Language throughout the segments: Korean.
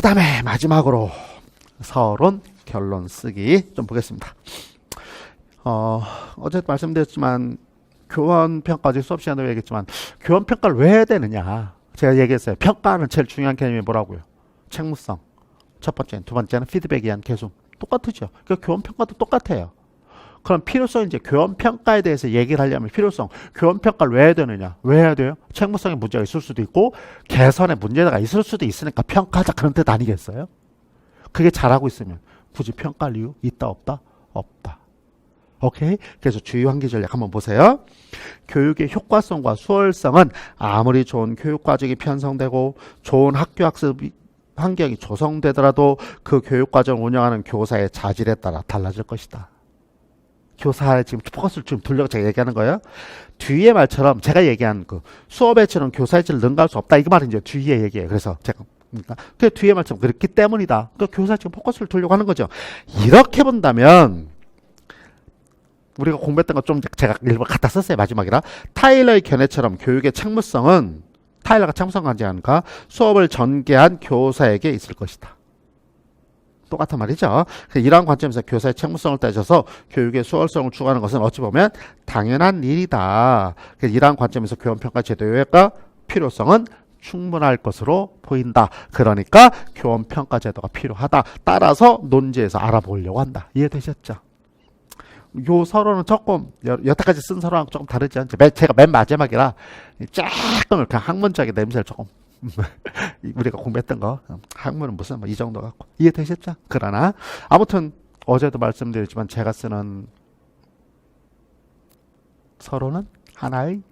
그 다음에 마지막으로 서론 결론 쓰기 좀 보겠습니다. 어, 어제 말씀드렸지만 교원 평가지 수업 시간에 얘기했지만 교원 평가를 왜 되느냐? 제가 얘기했어요. 평가는 제일 중요한 개념이 뭐라고요? 책무성. 첫 번째는 두 번째는 피드백에 의한 개선. 똑같으죠. 그 교원 평가도 똑같아요. 그럼 필요성 이제 교원 평가에 대해서 얘기를 하려면 필요성. 교원 평가를 왜 해야 되느냐? 왜 해야 돼요? 책무성에 문제가 있을 수도 있고 개선에 문제가 있을 수도 있으니까 평가하자 그런 뜻 아니겠어요? 그게 잘하고 있으면 굳이 평가할 이유 있다 없다? 없다. 오케이? 그래서 주요 한계 전략 한번 보세요. 교육의 효과성과 수월성은 아무리 좋은 교육 과정이 편성되고 좋은 학교 학습 환경이 조성되더라도 그 교육 과정을 운영하는 교사의 자질에 따라 달라질 것이다 교사에 지금 포커스를 좀 돌려고 제가 얘기하는 거예요. 뒤에 말처럼 제가 얘기한 그 수업의 질은 교사의 질을 능가할 수 없다. 이거 말은 이제 뒤에 얘기해요. 그래서 제가 그러니까 그 뒤에 말처럼 그렇기 때문이다. 그 교사 지금 포커스를 돌려고 하는 거죠. 이렇게 본다면 우리가 공부했던 거 좀 제가 일부 갖다 썼어요. 마지막이라 타일러의 견해처럼 교육의 책무성은 타일러가 책무성 가지않을까 수업을 전개한 교사에게 있을 것이다. 똑같은 말이죠. 이러한 관점에서 교사의 책무성을 따져서 교육의 수월성을 추구하는 것은 어찌 보면 당연한 일이다. 이러한 관점에서 교원평가 제도의 필요성은 충분할 것으로 보인다. 그러니까 교원평가 제도가 필요하다. 따라서 논지에서 알아보려고 한다. 이해되셨죠? 요 서론은 조금 여, 여태까지 쓴 서론하고 조금 다르지 않죠? 맨- 제가 맨 마지막이라 조금 그냥 학문적인 냄새를 조금 우리가 공부했던 거 학문은 무슨 뭐 이 정도 갖고 이해되셨죠? 그러나 아무튼 어제도 말씀드렸지만 제가 쓰는 서론은 하나의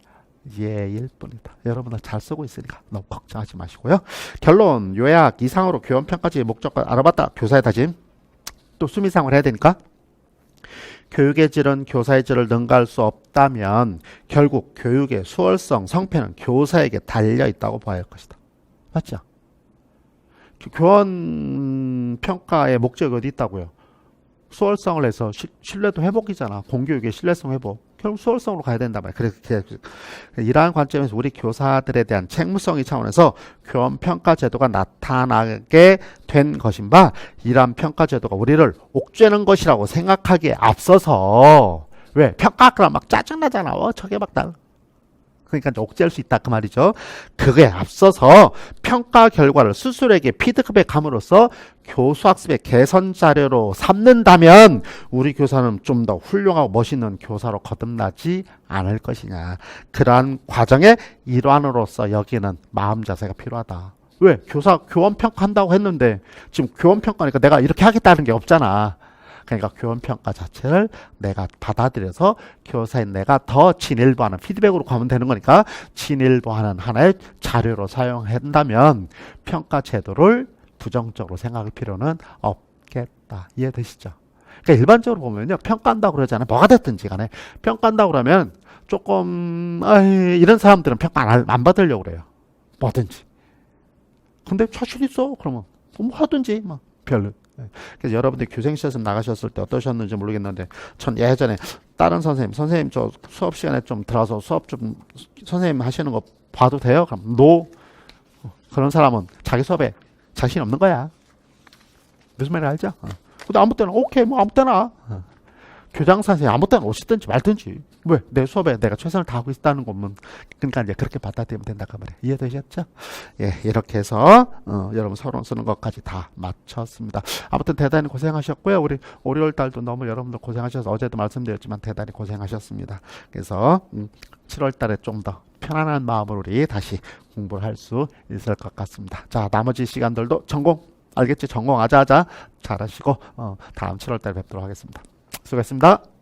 예일 뿐이다. 여러분들 잘 쓰고 있으니까 너무 걱정하지 마시고요. 결론 요약 이상으로 교원 평가지의 목적과 알아봤다. 교사의 다짐 또 수미상을 해야 되니까 교육의 질은 교사의 질을 능가할 수 없다면 결국 교육의 수월성, 성패는 교사에게 달려 있다고 봐야 할 것이다. 맞죠? 교- 교원 평가의 목적이 어디 있다고요? 수월성을 해서 시- 신뢰도 회복이잖아. 공교육의 신뢰성 회복. 결국 수월성으로 가야 된다 말이야. 그래서 이러한 관점에서 우리 교사들에 대한 책무성의 차원에서 교원 평가 제도가 나타나게 된 것인 바 이러한 평가 제도가 우리를 옥죄는 것이라고 생각하기에 앞서서 왜 평가 그럼 막 짜증나잖아. 어 저게 막 나. 그러니까 옥죄할 수 있다 그 말이죠. 그거에 앞서서 평가 결과를 스스로에게 피드백함으로써 교수 학습의 개선 자료로 삼는다면 우리 교사는 좀 더 훌륭하고 멋있는 교사로 거듭나지 않을 것이냐. 그러한 과정의 일환으로서 여기는 마음 자세가 필요하다. 왜? 교사 교원 평가한다고 했는데 지금 교원 평가니까 내가 이렇게 하겠다는 게 없잖아. 그러니까 교원 평가 자체를 내가 받아들여서 교사인 내가 더 진일보하는 피드백으로 가면 되는 거니까 진일보하는 하나의 자료로 사용한다면 평가 제도를 부정적으로 생각할 필요는 없겠다. 이해되시죠? 그러니까 일반적으로 보면요. 평가한다고 그러잖아요. 뭐가 됐든지 간에. 평가한다고 그러면 조금, 아이, 이런 사람들은 평가 안, 안 받으려고 그래요. 뭐든지. 근데 자신 있어. 그러면. 뭐 하든지. 뭐. 별로. 예. 그래서 여러분들 교생 시험 나가셨을 때 어떠셨는지 모르겠는데 전 예전에 다른 선생님, 선생님 저 수업 시간에 좀 들어서 수업 좀 선생님 하시는 거 봐도 돼요? 그럼 노. 그런 사람은 자기 수업에 자신 없는 거야. 무슨 말인지 알죠? 어. 근데 아무 때나 오케이 뭐 아무 때나 어. 교장 선생님 아무 때나 오시든지 말든지 왜 내 수업에 내가 최선을 다하고 있다는 거면 그러니까 이제 그렇게 받아들이면 된다 그 말이에요 이해되셨죠? 예 이렇게 해서 어, 여러분 서론 쓰는 것까지 다 마쳤습니다 아무튼 대단히 고생하셨고요 우리 월요일 달도 너무 여러분들 고생하셔서 어제도 말씀드렸지만 대단히 고생하셨습니다 그래서 음, 7월 달에 좀 더 편안한 마음으로 우리 다시 공부를 할 수 있을 것 같습니다 자 나머지 시간들도 전공 알겠지? 전공 아자아자 잘하시고 어, 다음 7월 달에 뵙도록 하겠습니다. 수고했습니다.